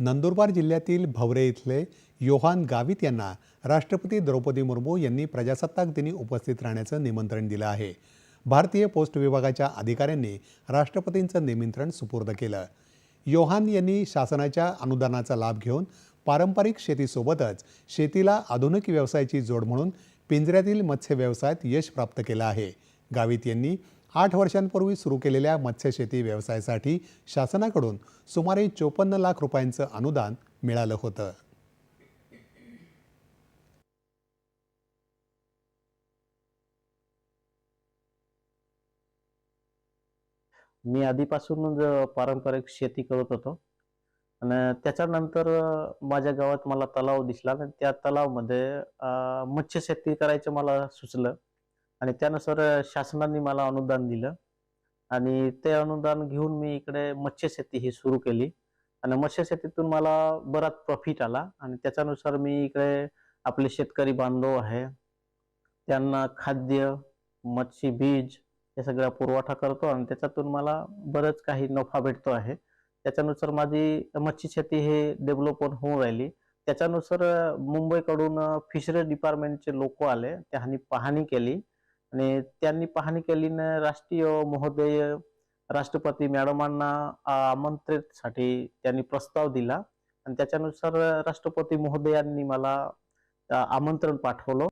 नंदुरबार जिल्ह्यातील भवरे इथले योहान गावित यांना राष्ट्रपती द्रौपदी मुर्मू यांनी प्रजासत्ताक दिनी उपस्थित राहण्याचं निमंत्रण दिलं आहे. भारतीय पोस्ट विभागाच्या अधिकाऱ्यांनी राष्ट्रपतींचं निमंत्रण सुपूर्द केलं. योहान यांनी शासनाच्या अनुदानाचा लाभ घेऊन पारंपरिक शेतीसोबतच शेतीला आधुनिक व्यवसायाची जोड म्हणून पिंजऱ्यातील मत्स्य व्यवसायात यश प्राप्त केलं आहे. गावित यांनी आठ वर्षांपूर्वी सुरू केलेल्या मत्स्यशेती व्यवसायासाठी शासनाकडून सुमारे चोपन्न लाख रुपयांचं अनुदान मिळालं होतं. मी आधीपासूनच पारंपरिक शेती करत होतो. आणि त्याच्यानंतर माझ्या गावात मला तलाव दिसला आणि त्या तलावमध्ये मत्स्यशेती करायचं मला सुचलं. आणि त्यानुसार शासनाने मला अनुदान दिलं. आणि ते अनुदान घेऊन मी इकडे मत्स्यशेती ही सुरू केली. आणि मत्स्यशेतीतून मला बराच प्रॉफिट आला. आणि त्याच्यानुसार मी इकडे आपले शेतकरी बांधव आहे. त्यांना खाद्य मच्छी बीज हे सगळा पुरवठा करतो. आणि त्याच्यातून मला बरंच काही नफा भेटतो आहे. त्याच्यानुसार माझी मच्छी शेती हे डेव्हलप होऊन राहिली. त्याच्यानुसार मुंबईकडून फिशरी डिपार्टमेंटचे लोक आले. त्यांनी पाहणी केली. आणि त्यांनी पाहणी केली राष्ट्रीय महोदय राष्ट्रपती मॅडमांना आमंत्रितसाठी त्यांनी प्रस्ताव दिला. आणि त्याच्यानुसार राष्ट्रपती महोदयांनी मला आमंत्रण पाठवलं.